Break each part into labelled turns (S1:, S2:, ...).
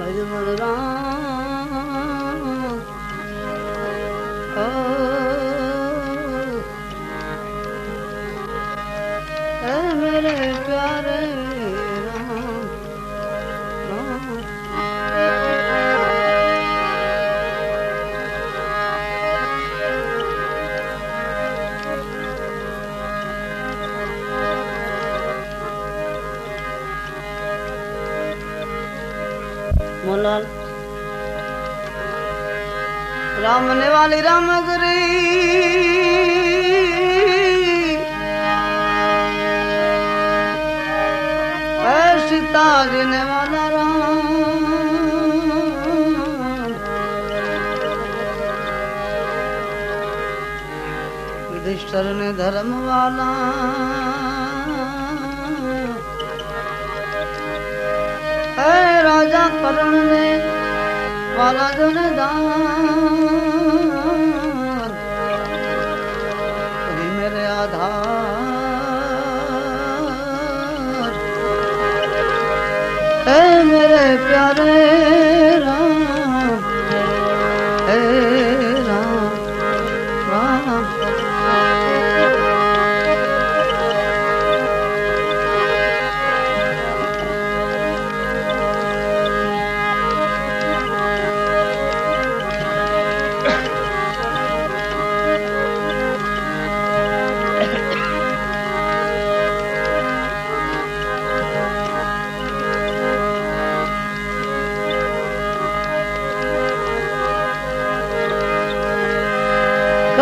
S1: મજમણ રામ ને વાલી રામ ગરી સીતાજી ને વાલા રામ યુધિષ્ઠર ને ધર્મ વાલા રાજા કરણ ને વાલા જન દાન મેરે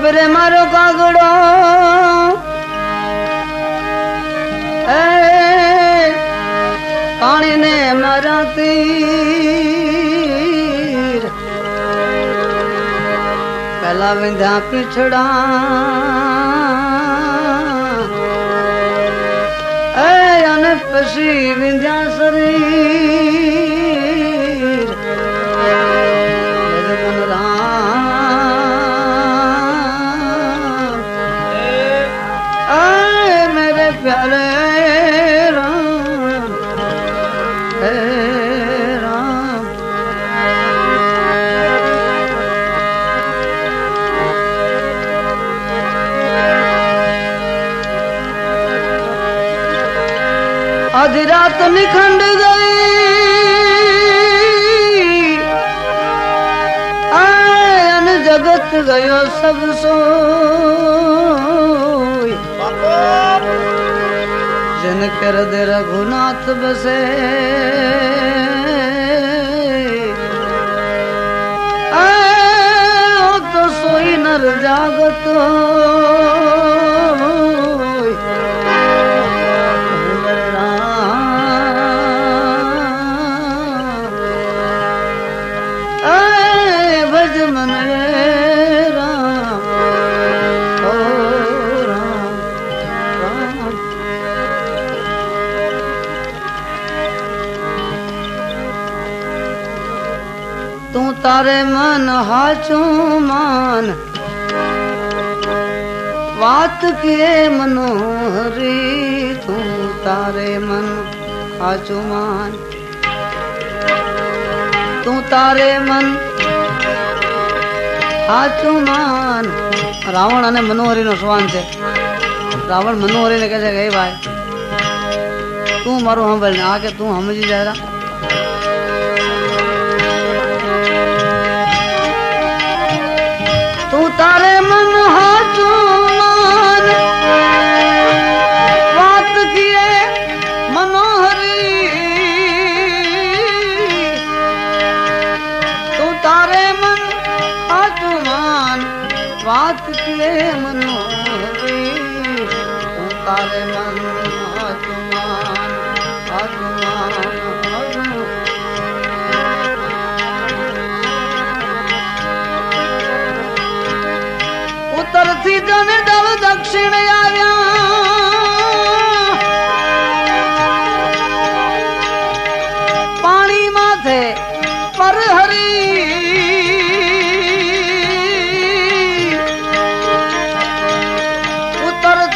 S1: ખબરે મારો કાગડો. પાણીને મારા તીર પેલા વિંધ્યા પીછડા. અને પછી વિંધ્યા શરીર રાત નિખંડ ગઈ. અન જગત ગયો સબ સો જન કર દે રઘુનાથ બસે. તો સોઈ નર જાગતો. તારે મન હાચું માન. વાત કે મનોહરી, તું તારે મન હાચું માન. તું તારે મન હાચું માન રાવણ અને મનોહરી નો સ્વાન છે. રાવણ મનોહરી ને કહે છે કે, "હે ભાઈ, તું મારું સાંભળ ને, આ કે તું સમજી જાય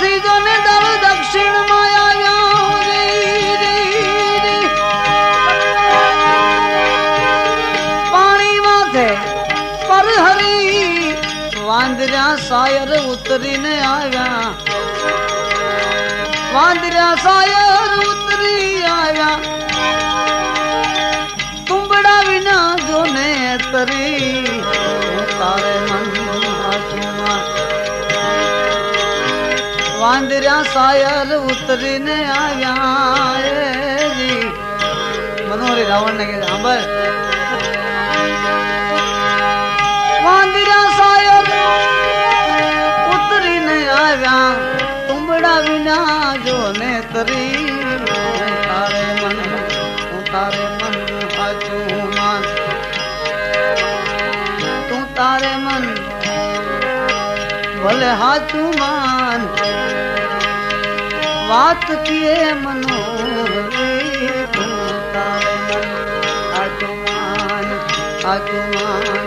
S1: શ્રીજોને દળ દક્ષિણમાં આવ્યો રે પાણી માથે પર હરી વાંદરા સાયર ઉતરીને આવ્યા. વાંદરા સાયર ઉતરી આવ્યા. તુંબડા વિના જોને તરી વાંદર્યા સાયર ઉતરીને આવ્યા. મનોહરી રાવણ ને કે સાંભળ. પાંદર્યા સાયર ઉતરીને આવ્યા. તુંબડા વિના જો ને તરી તારે મન હું તારે મન હાચું માન. તું તારે મન ભલે હાચું માન. વાત કીએ મનોહરી તું તારે મન હાચું માન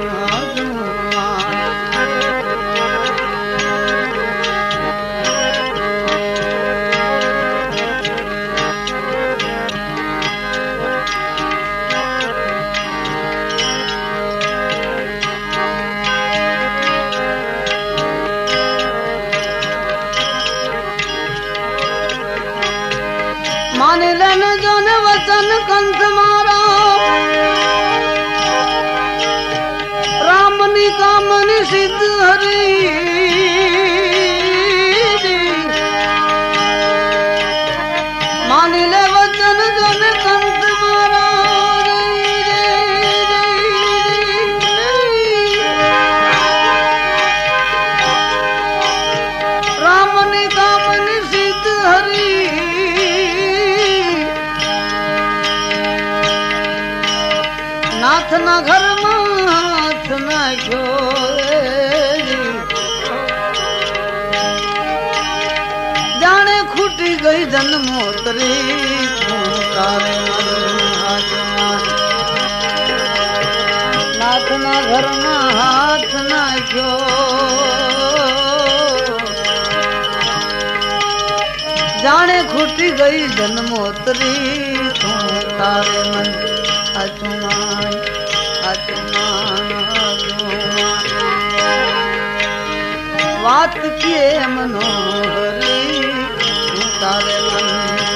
S1: सिद्ध हरी ઘરમાં હાથ નાખ્યો. જાણે ખૂટી ગઈ જન્મોતરી તું તારે મન અચુમાન વાત કે મનોહરી, તું તારે મન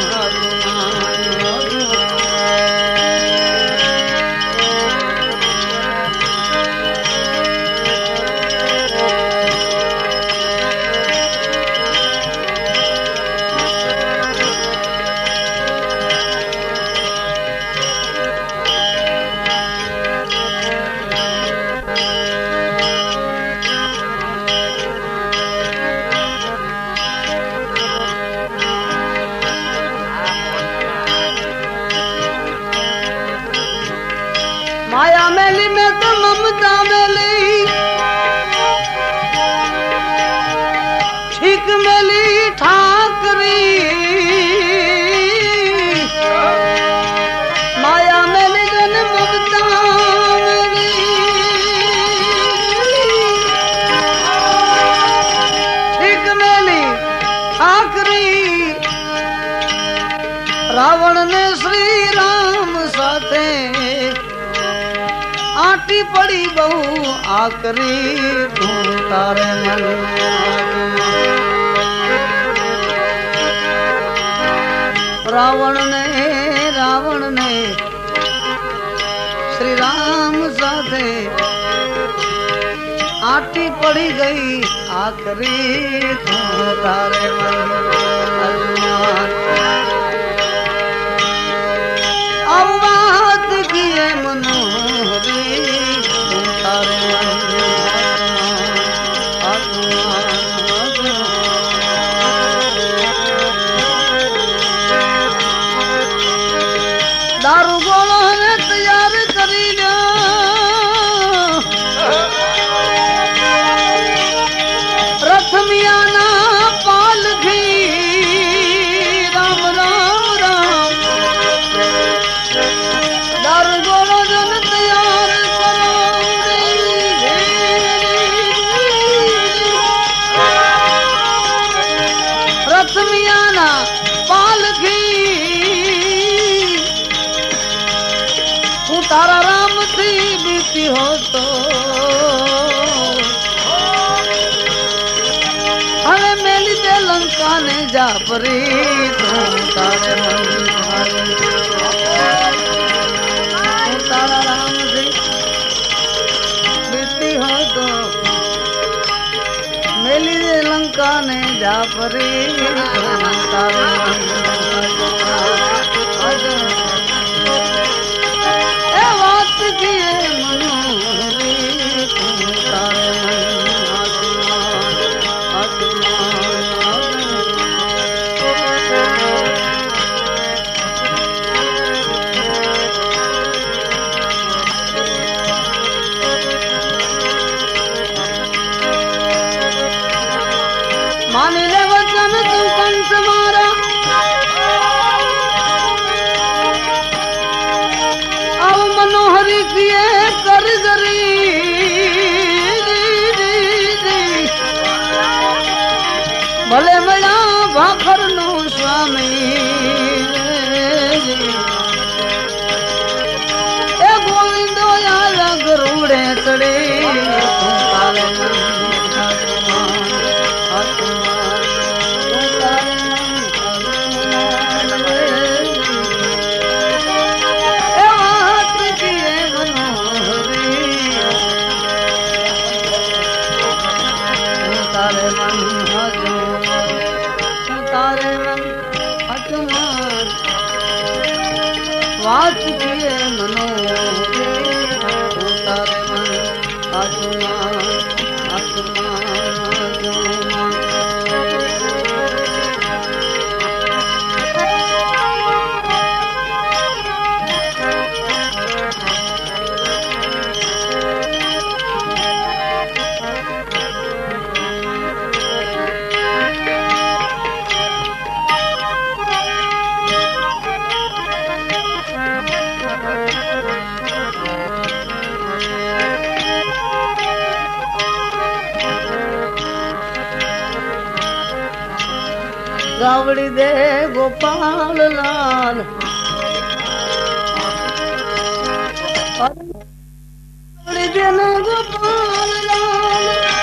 S1: તો આકરી તું તારે મન રાવણ ને રાવણ ને શ્રી રામ સાથે આટી પડી ગઈ આખરી તું તારે મન તારા રામથી બીતી હોતો. હવે મેલી તે લંકા ને જાપરી તું તારે તારા રામથી બીતી હોતો. મેલી તે લંકા ને જાપરી તું તારે ગાવડી દે ગોપાલ લાલ. ગાવડી દે ગોપાલ લાલ.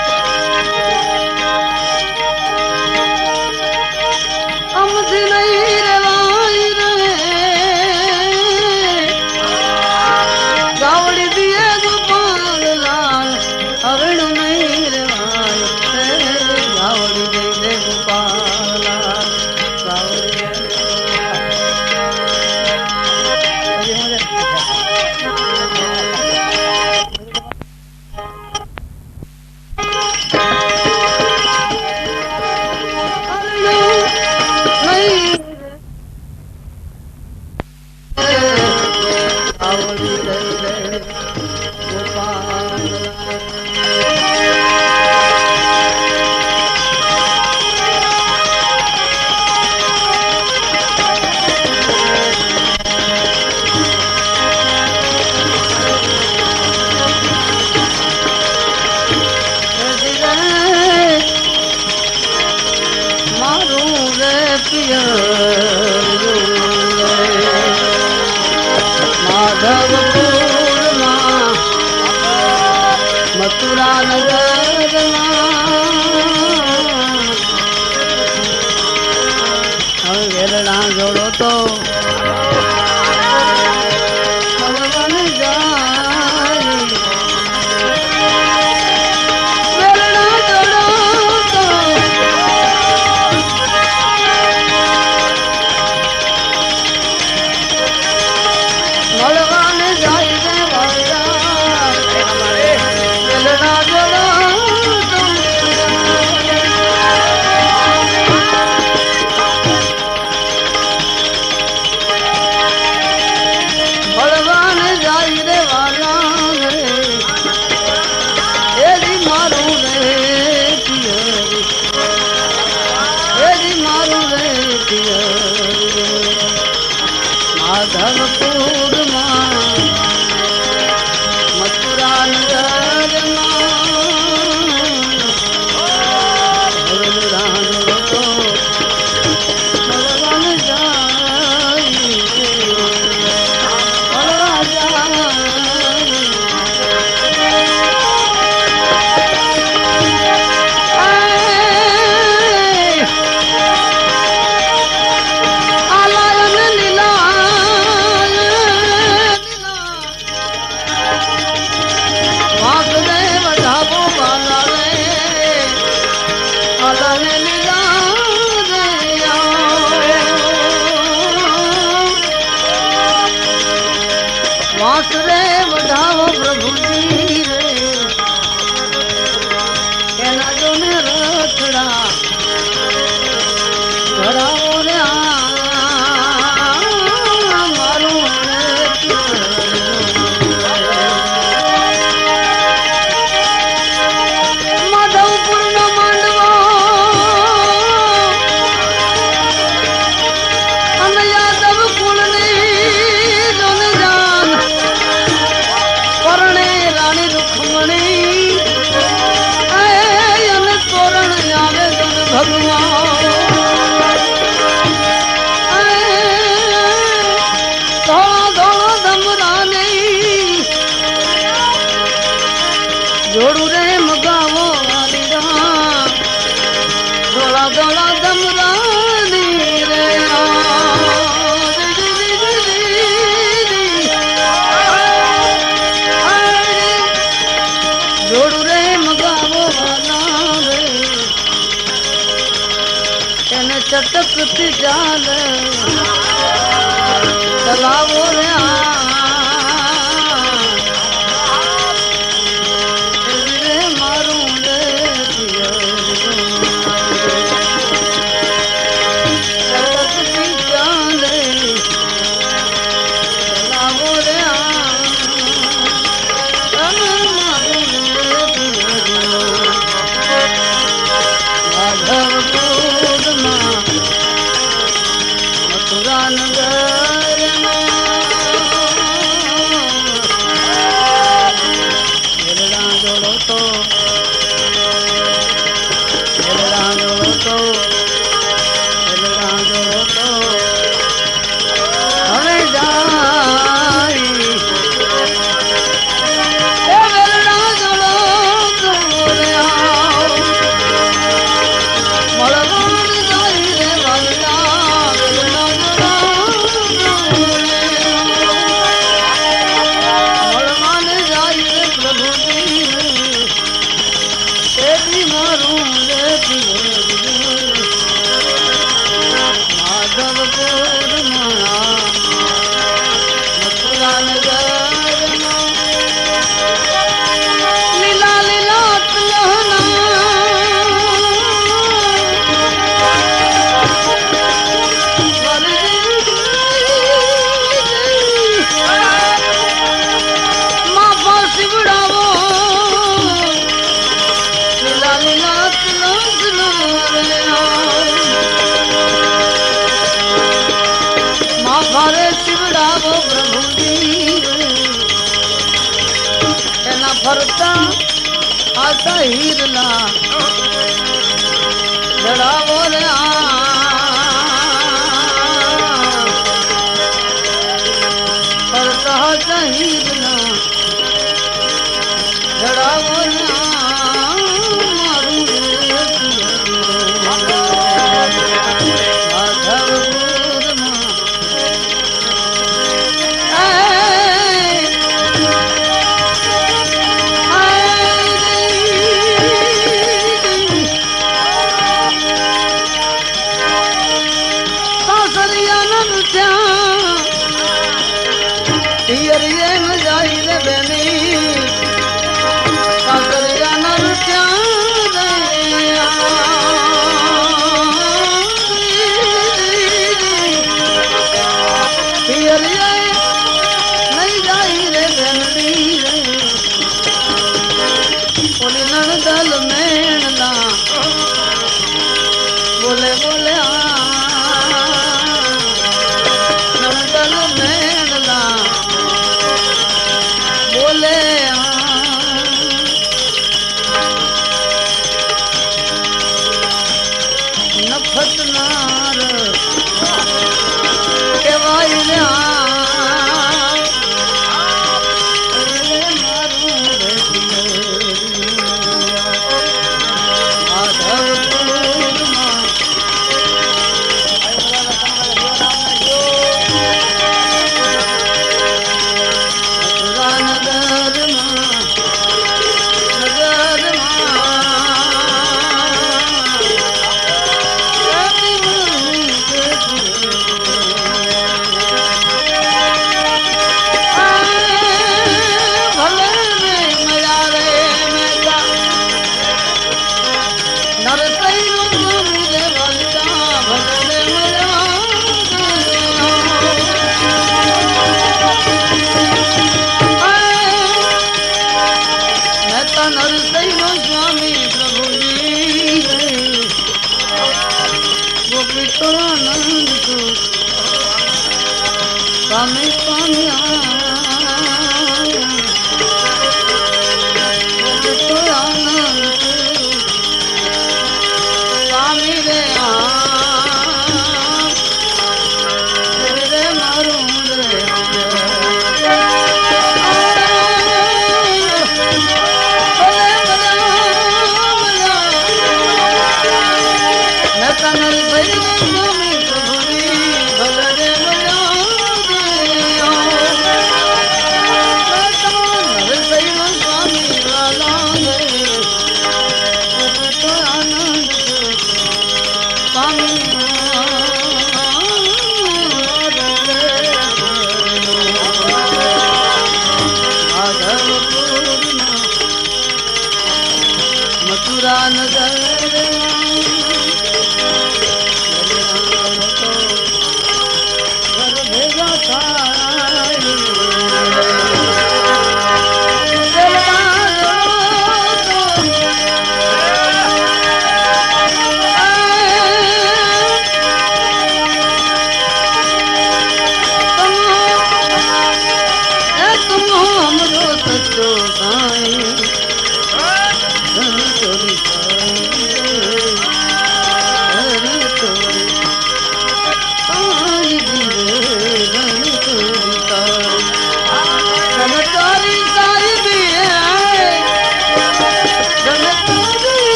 S1: ધરપૂ જોડું રે મગાવો ગોળા ગોળા દમરાની રે જોડું રે મગાવો રે. એને ચટકથી ચાલે ચલાવો રે ಸರ್ವೋ સાહેબના જડાવના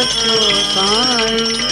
S1: તમારો સચો